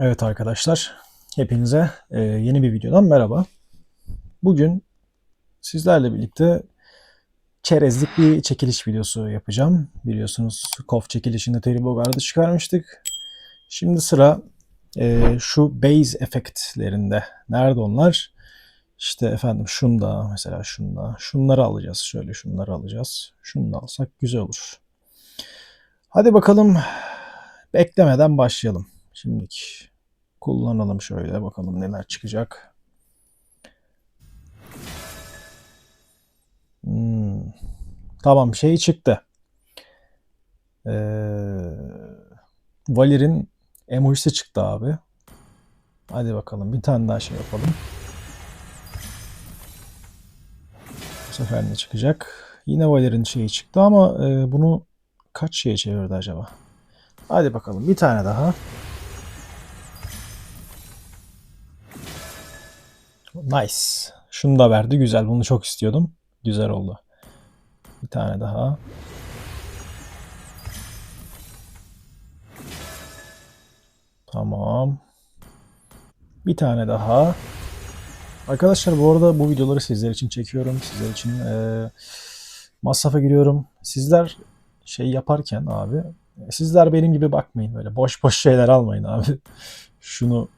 Evet arkadaşlar, hepinize e, yeni bir videodan merhaba. Bugün sizlerle birlikte çerezlik bir çekiliş videosu yapacağım. Biliyorsunuz KOF çekilişinde Terry Bogard'ı çıkarmıştık. Şimdi sıra e, şu base efektlerinde. Nerede onlar? İşte efendim şunda mesela şunda. Şunları alacağız. Şöyle şunları alacağız. Şunu da alsak güzel olur. Hadi bakalım beklemeden başlayalım. Şimdiki kullanalım şöyle bakalım neler çıkacak. Hmm. Tamam şey çıktı. Ee, Valir'in emojisi çıktı abi. Hadi bakalım bir tane daha şey yapalım. Bu sefer ne çıkacak? Yine Valir'in şeyi çıktı ama e, bunu kaç şeye çevirdi acaba? Hadi bakalım bir tane daha. Nice. Şunu da verdi. Güzel. Bunu çok istiyordum. Güzel oldu. Bir tane daha. Tamam. Bir tane daha. Arkadaşlar bu arada bu videoları sizler için çekiyorum. Sizler için e, masrafa giriyorum. Sizler şey yaparken abi sizler benim gibi bakmayın böyle boş boş şeyler almayın abi. Şunu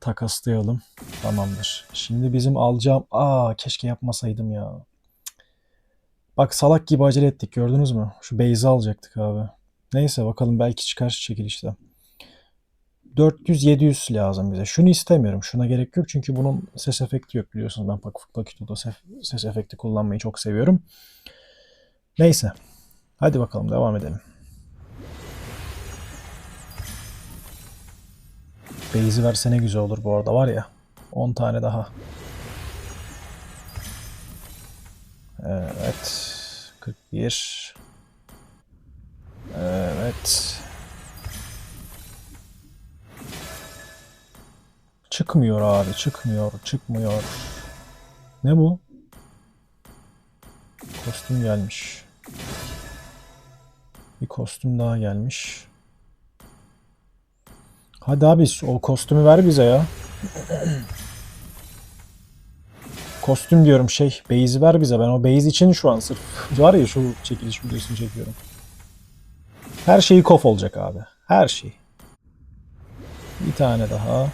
takaslayalım. Tamamdır. Şimdi bizim alacağım... Aa keşke yapmasaydım ya. Bak salak gibi acele ettik gördünüz mü? Şu base'i alacaktık abi. Neyse bakalım belki çıkar çekilişte. 400-700 lazım bize. Şunu istemiyorum. Şuna gerek yok çünkü bunun ses efekti yok biliyorsunuz. Ben Pakito'da ses efekti kullanmayı çok seviyorum. Neyse. Hadi bakalım devam edelim. Base'i verse ne güzel olur bu arada var ya. 10 tane daha. Evet. 41. Evet. Çıkmıyor abi. Çıkmıyor. Çıkmıyor. Ne bu? Kostüm gelmiş. Bir kostüm daha gelmiş. Hadi abi o kostümü ver bize ya. Kostüm diyorum şey. Base'i ver bize. Ben o base için şu an sırf var ya şu çekiliş videosunu çekiyorum. Her şeyi kof olacak abi. Her şey. Bir tane daha.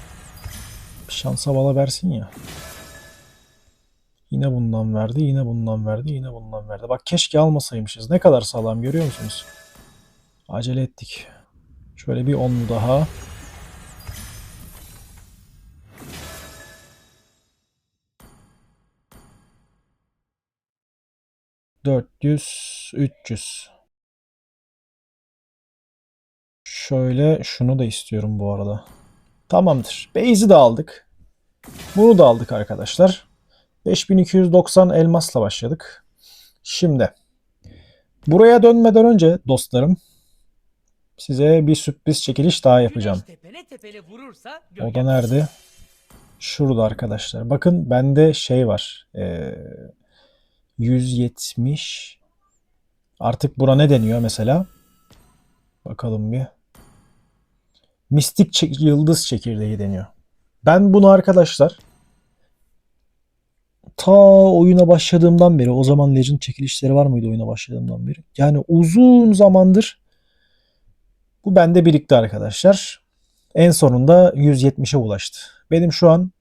Bir şansa bala versin ya. Yine bundan verdi, yine bundan verdi, yine bundan verdi. Bak keşke almasaymışız. Ne kadar sağlam görüyor musunuz? Acele ettik. Şöyle bir onlu daha. Dört yüz, üç yüz. Şöyle şunu da istiyorum bu arada. Tamamdır. Base'i de aldık. Bunu da aldık arkadaşlar. 5290 elmasla başladık. Şimdi buraya dönmeden önce dostlarım size bir sürpriz çekiliş daha yapacağım. O da nerede? Şurada arkadaşlar. Bakın bende şey var. Ee, 170 artık bura ne deniyor mesela? Bakalım bir. Mistik çek- yıldız çekirdeği deniyor. Ben bunu arkadaşlar ta oyuna başladığımdan beri o zaman Legend çekilişleri var mıydı oyuna başladığımdan beri? Yani uzun zamandır bu bende birikti arkadaşlar. En sonunda 170'e ulaştı. Benim şu an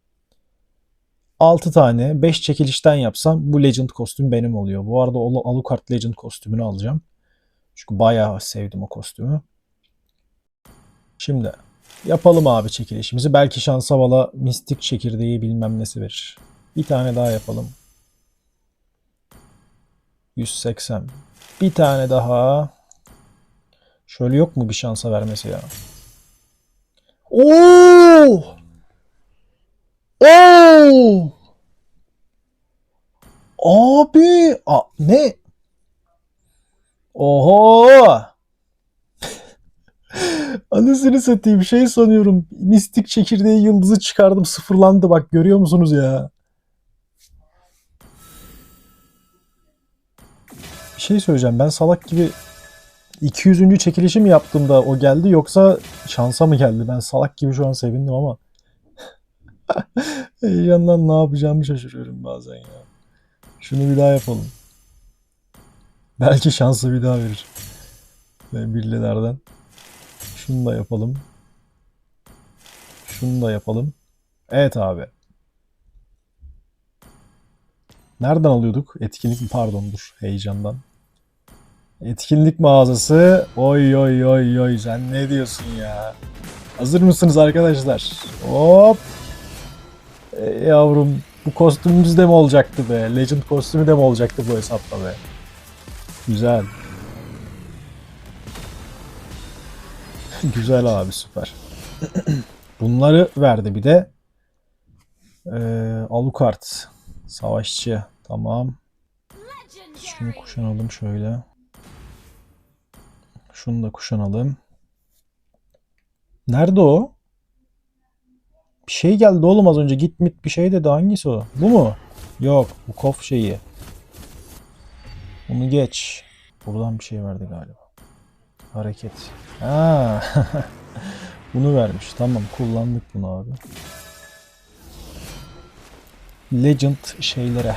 6 tane 5 çekilişten yapsam bu Legend kostüm benim oluyor. Bu arada Alu- Alucard Legend kostümünü alacağım. Çünkü bayağı sevdim o kostümü. Şimdi yapalım abi çekilişimizi. Belki şansa bala mistik çekirdeği bilmem nesi verir. Bir tane daha yapalım. 180. Bir tane daha. Şöyle yok mu bir şansa vermesi ya? Oo! Oo! Abi, a, ne? Oho! Anasını satayım şey sanıyorum. Mistik çekirdeği yıldızı çıkardım sıfırlandı bak görüyor musunuz ya? Bir şey söyleyeceğim ben salak gibi 200. çekilişi mi yaptım da o geldi yoksa şansa mı geldi? Ben salak gibi şu an sevindim ama heyecandan ne yapacağımı şaşırıyorum bazen ya. Şunu bir daha yapalım. Belki şansı bir daha verir. Ve birilerden. Şunu da yapalım. Şunu da yapalım. Evet abi. Nereden alıyorduk? Etkinlik mi? Pardon dur heyecandan. Etkinlik mağazası. Oy oy oy oy sen ne diyorsun ya? Hazır mısınız arkadaşlar? Hop. E, yavrum bu kostümümüz de mi olacaktı be? Legend kostümü de mi olacaktı bu hesapta be? Güzel. Güzel abi süper. Bunları verdi bir de. Ee, Alucard. Savaşçı. Tamam. Şunu kuşanalım şöyle. Şunu da kuşanalım. Nerede o? Bir şey geldi oğlum az önce. Git mit bir şey dedi. Hangisi o? Bu mu? Yok. Bu kof şeyi. Bunu geç. Buradan bir şey verdi galiba. Hareket. Ha. bunu vermiş. Tamam kullandık bunu abi. Legend şeylere.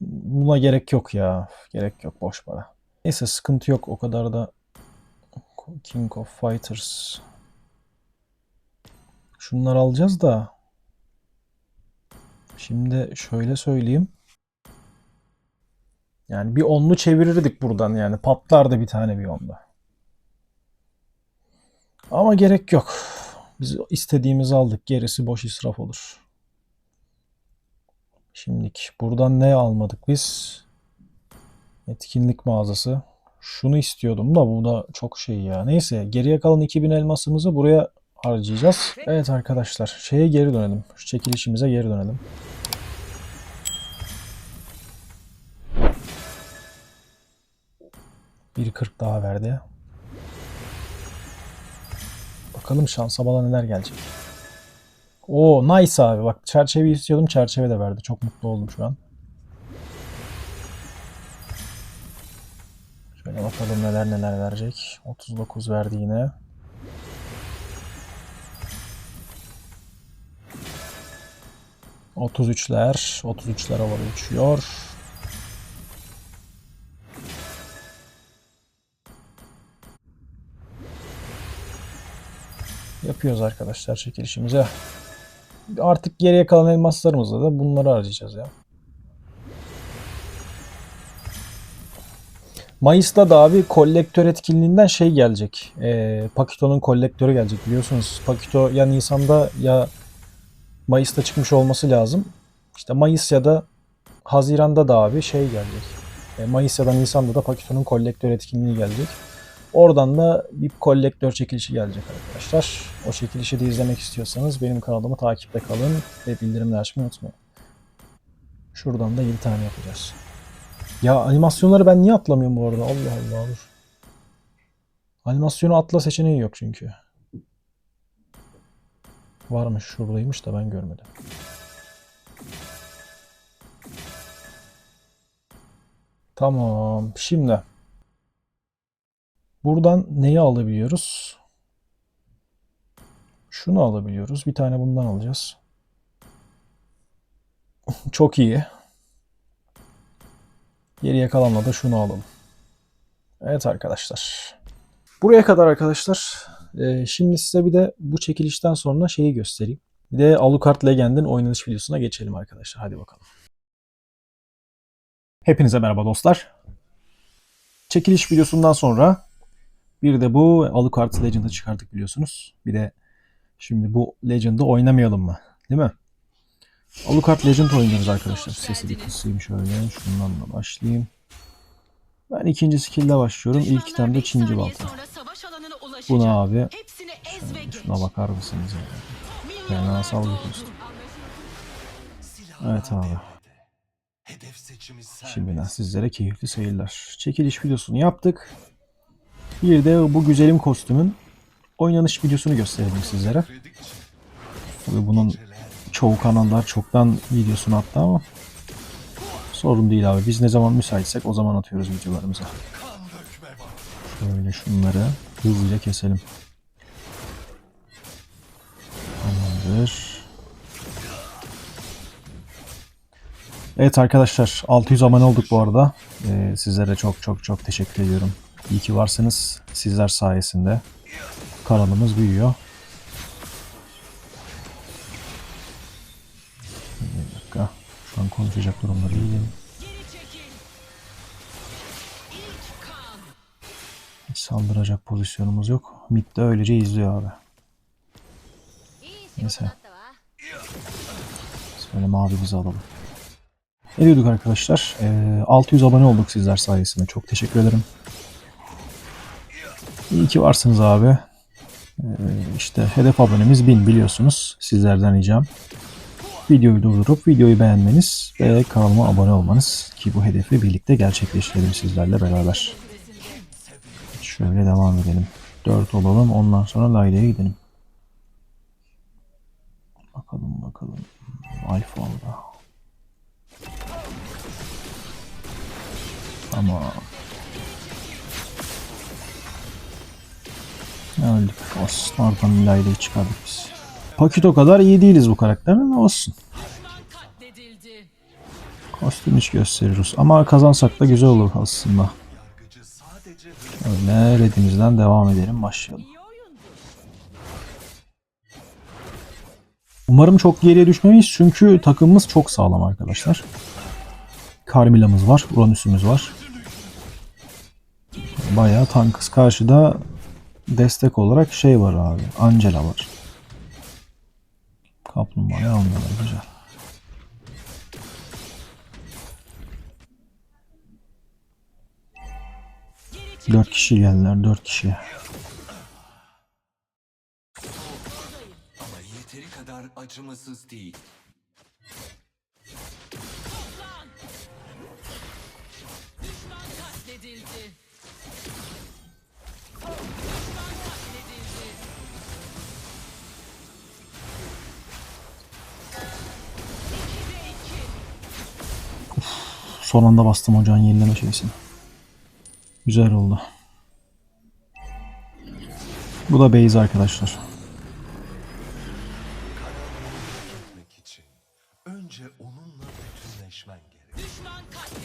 Buna gerek yok ya. Gerek yok boş para. Neyse sıkıntı yok. O kadar da King of Fighters. Şunları alacağız da. Şimdi şöyle söyleyeyim. Yani bir onlu çevirirdik buradan yani. Patlardı bir tane bir onlu. Ama gerek yok. Biz istediğimizi aldık. Gerisi boş israf olur. Şimdilik buradan ne almadık biz? Etkinlik mağazası. Şunu istiyordum da bu da çok şey ya. Neyse geriye kalan 2000 elmasımızı buraya harcayacağız. Evet arkadaşlar şeye geri dönelim. Şu çekilişimize geri dönelim. Bir 40 daha verdi. Bakalım şansa bala neler gelecek. Oo nice abi. Bak çerçeveyi istiyordum. Çerçeve de verdi. Çok mutlu oldum şu an. Şöyle bakalım neler neler verecek. 39 verdi yine. Otuz üçler, otuz üçler havada uçuyor. Yapıyoruz arkadaşlar çekilişimize. Artık geriye kalan elmaslarımızla da bunları harcayacağız ya. Mayıs'ta da abi kolektör etkinliğinden şey gelecek. Ee, Pakito'nun kolektörü gelecek biliyorsunuz. Pakito ya Nisan'da ya Mayıs'ta çıkmış olması lazım. İşte Mayıs ya da Haziran'da da abi şey gelecek. E, Mayıs ya da Nisan'da da Pakito'nun kolektör etkinliği gelecek. Oradan da bir kolektör çekilişi gelecek arkadaşlar. O çekilişi de izlemek istiyorsanız benim kanalımı takipte kalın ve bildirimleri açmayı unutmayın. Şuradan da 7 tane yapacağız. Ya animasyonları ben niye atlamıyorum bu arada? Allah Allah dur. Animasyonu atla seçeneği yok çünkü. Varmış şuradaymış da ben görmedim. Tamam. Şimdi buradan neyi alabiliyoruz? Şunu alabiliyoruz. Bir tane bundan alacağız. Çok iyi. Geriye kalanla da şunu alalım. Evet arkadaşlar. Buraya kadar arkadaşlar. Ee, şimdi size bir de bu çekilişten sonra şeyi göstereyim. Bir de Alucard Legend'in oynanış videosuna geçelim arkadaşlar. Hadi bakalım. Hepinize merhaba dostlar. Çekiliş videosundan sonra bir de bu Alucard Legend'ı çıkardık biliyorsunuz. Bir de şimdi bu Legend'ı oynamayalım mı? Değil mi? Alucard Legend oynuyoruz arkadaşlar. Sesi bir kısayım şöyle. Şundan da başlayayım. Ben ikinci skill'de başlıyorum. İlk itemde Çinci balta. Bu ne abi? Şuna bakar mısınız ya? Fena salgı kostüm. Evet abi. Şimdiden sizlere keyifli seyirler. Çekiliş videosunu yaptık. Bir de bu güzelim kostümün oynanış videosunu gösterelim sizlere. Tabii bunun çoğu kanallar çoktan videosunu attı ama sorun değil abi. Biz ne zaman müsaitsek o zaman atıyoruz videolarımızı. Şöyle şunları hızlıca keselim. Tamamdır. Evet arkadaşlar 600 abone olduk bu arada. Ee, sizlere çok çok çok teşekkür ediyorum. İyi ki varsınız. Sizler sayesinde kanalımız büyüyor. Bir dakika. Şu an konuşacak durumda değilim. Saldıracak pozisyonumuz yok. Mid de öylece izliyor abi. Neyse. Böyle mavi bizi alalım. Ne diyorduk arkadaşlar? Ee, 600 abone olduk sizler sayesinde. Çok teşekkür ederim. İyi ki varsınız abi. Ee, işte hedef abonemiz 1000 biliyorsunuz. Sizlerden ricam. Videoyu durdurup videoyu beğenmeniz ve kanalıma abone olmanız. Ki bu hedefi birlikte gerçekleştirelim sizlerle beraber. Şöyle devam edelim. 4 olalım ondan sonra Layla'ya gidelim. Bakalım bakalım. Alfa aldı. Ama öldük. Olsun. Oradan Layla'yı çıkardık biz. Paket o kadar iyi değiliz bu karakterin olsun. Kostüm hiç gösteriyoruz. Ama kazansak da güzel olur aslında. Öyle devam edelim. Başlayalım. Umarım çok geriye düşmeyiz çünkü takımımız çok sağlam arkadaşlar. Carmilla'mız var, Uranüs'ümüz var. Bayağı tankız. Karşıda destek olarak şey var abi. Angela var. Kaplumbağayı almıyorlar. Güzel. Dört kişi geldiler. Dört kişi. Ama yeteri kadar acımasız değil. Son anda bastım ocağın yenileme şeysini. Güzel oldu. Bu da base arkadaşlar.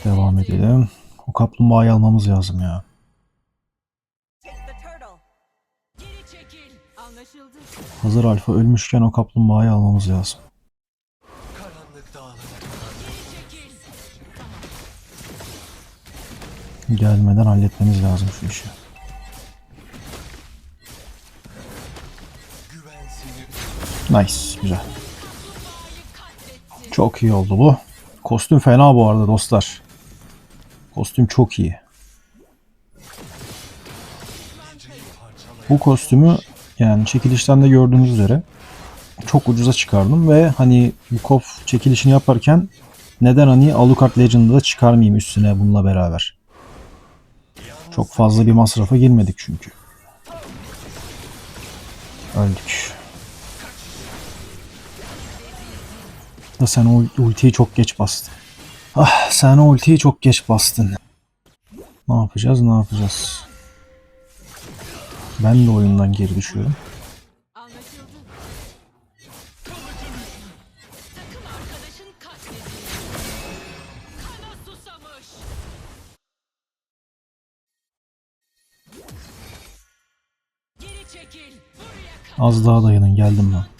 Devam edelim. O kaplumbağayı almamız lazım ya. Hazır alfa ölmüşken o kaplumbağayı almamız lazım. Gelmeden halletmemiz lazım şu işi. Nice. Güzel. Çok iyi oldu bu. Kostüm fena bu arada dostlar. Kostüm çok iyi. Bu kostümü yani çekilişten de gördüğünüz üzere çok ucuza çıkardım ve hani bu kof çekilişini yaparken neden hani Alucard Legend'ı da çıkarmayayım üstüne bununla beraber. Çok fazla bir masrafa girmedik çünkü. Öldük. Da sen o ultiyi çok geç bastın. Ah sen o ultiyi çok geç bastın. Ne yapacağız ne yapacağız? Ben de oyundan geri düşüyorum. Az daha dayanın geldim ben.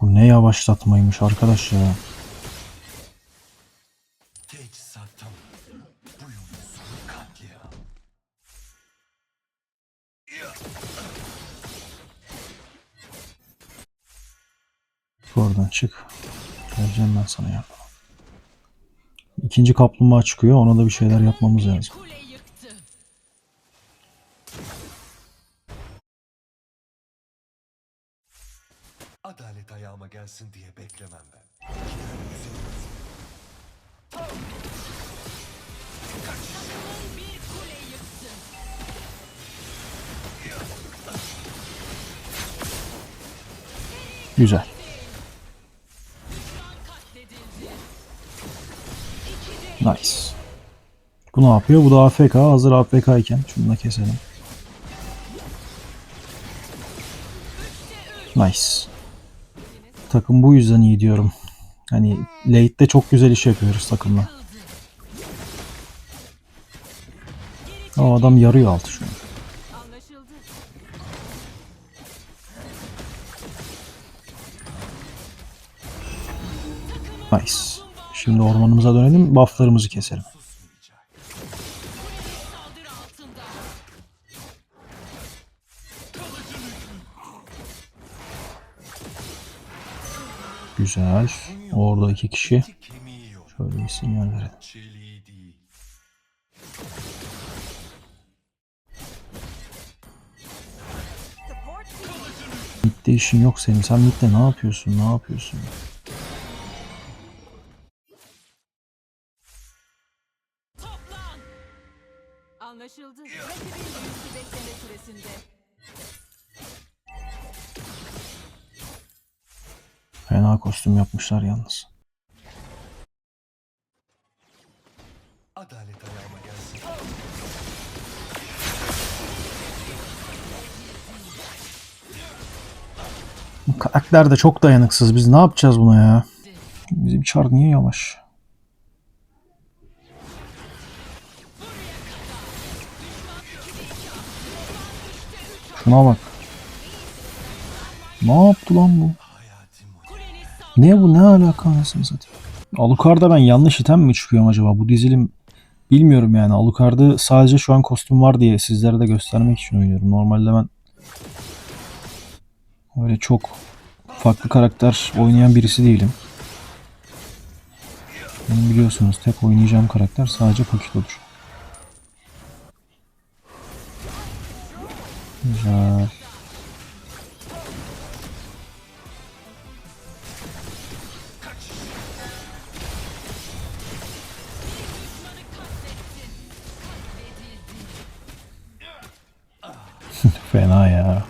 Bu ne yavaşlatmaymış arkadaş ya. Oradan çık. Geleceğim ben sana yardıma. İkinci kaplumbağa çıkıyor. Ona da bir şeyler yapmamız lazım. Adalet ayağıma gelsin diye beklemem ben. Güzel. Nice. Bu ne yapıyor? Bu da AFK. Hazır AFK iken şunu da keselim. Nice. Takım bu yüzden iyi diyorum. Hani late'de çok güzel iş yapıyoruz takımla. O adam yarıyor altı şu an. Şimdi ormanımıza dönelim. Bufflarımızı keselim. Güzel. Orada iki kişi. Şöyle bir sinyal verelim. Mid'de işin yok senin. Sen mid'de ne yapıyorsun? Ne yapıyorsun? Kostüm yapmışlar yalnız. Adalet ayağıma gelsin. Bu karakter de çok dayanıksız. Biz ne yapacağız buna ya? Bizim çar niye yavaş? Şuna bak. Ne yaptı lan bu? Ne bu ne alaka anasını satayım. Alucard'da ben yanlış item mi çıkıyorum acaba? Bu dizilim bilmiyorum yani. Alucard'ı sadece şu an kostüm var diye sizlere de göstermek için oynuyorum. Normalde ben öyle çok farklı karakter oynayan birisi değilim. Benim biliyorsunuz tek oynayacağım karakter sadece Pakito'dur. Güzel. Fena ya.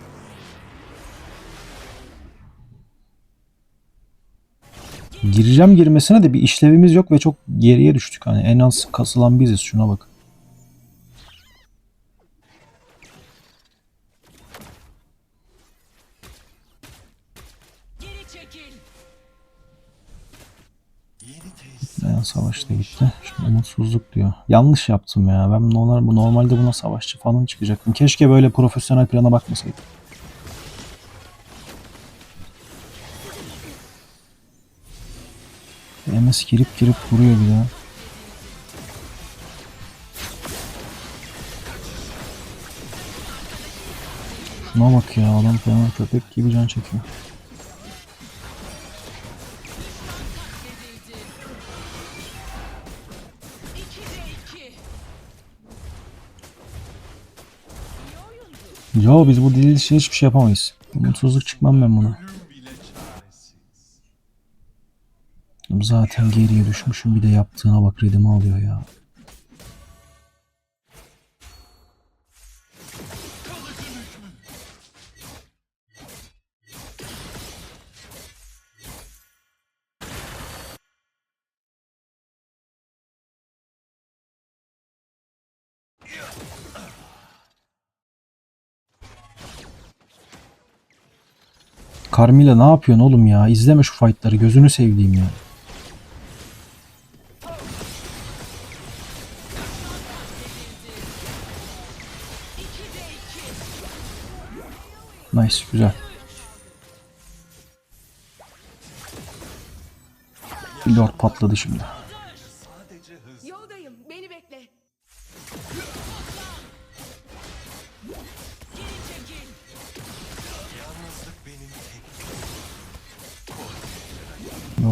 Gireceğim girmesine de bir işlevimiz yok ve çok geriye düştük. Hani en az kasılan biziz. Şuna bak. Savaşta gitti. Şimdi umutsuzluk diyor. Yanlış yaptım ya. Ben normal, bu normalde buna savaşçı falan çıkacaktım. Keşke böyle profesyonel plana bakmasaydım. MS girip girip vuruyor bir daha. Şuna bak ya adam fena köpek gibi can çekiyor. Yo biz bu dil hiçbir şey yapamayız. Umutsuzluk çıkmam ben buna. Zaten geriye düşmüşüm bir de yaptığına bak redimi alıyor ya. Carmilla ne yapıyorsun oğlum ya? İzleme şu fightları gözünü sevdiğim ya. Nice güzel. Lord patladı şimdi.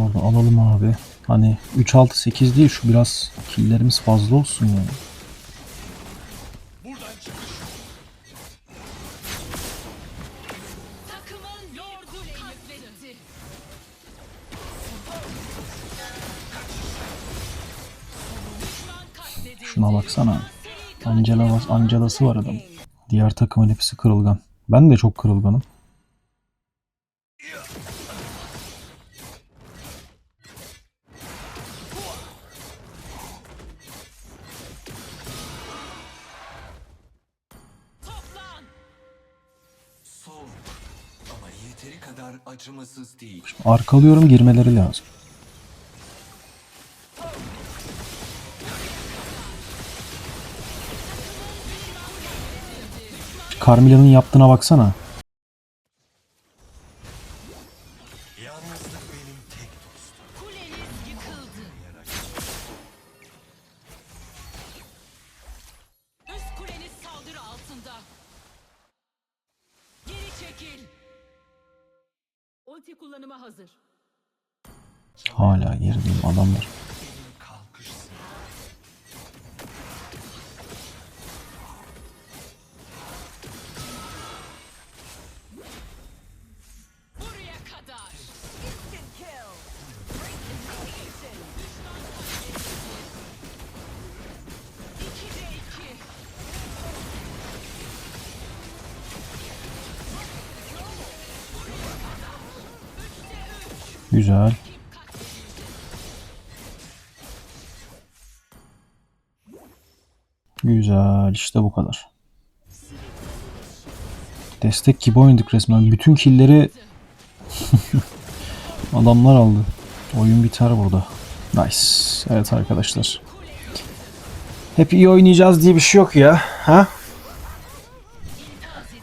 Lord'u alalım abi. Hani 3-6-8 değil şu biraz killlerimiz fazla olsun yani. Şuna baksana. Angela Angela'sı var adam. Diğer takımın hepsi kırılgan. Ben de çok kırılganım. Yeteri kadar acımasız değil. Arkalıyorum girmeleri lazım. Carmilla'nın yaptığına baksana. Hala gerideyim adamlar. Güzel. Güzel işte bu kadar. Destek gibi oynadık resmen. Bütün killleri adamlar aldı. Oyun biter burada. Nice. Evet arkadaşlar. Hep iyi oynayacağız diye bir şey yok ya. Ha?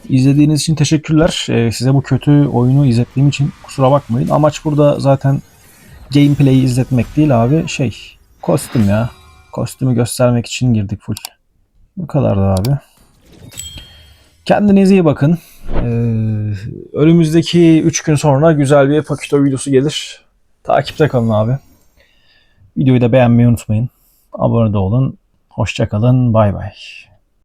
İzlediğiniz için teşekkürler. Ee, size bu kötü oyunu izlettiğim için kusura bakmayın. Amaç burada zaten gameplay'i izletmek değil abi. Şey, kostüm ya. Kostümü göstermek için girdik full. Bu kadar da abi. Kendinize iyi bakın. Ee, önümüzdeki 3 gün sonra güzel bir Pakito videosu gelir. Takipte kalın abi. Videoyu da beğenmeyi unutmayın. Abone de olun. Hoşçakalın. Bay bay.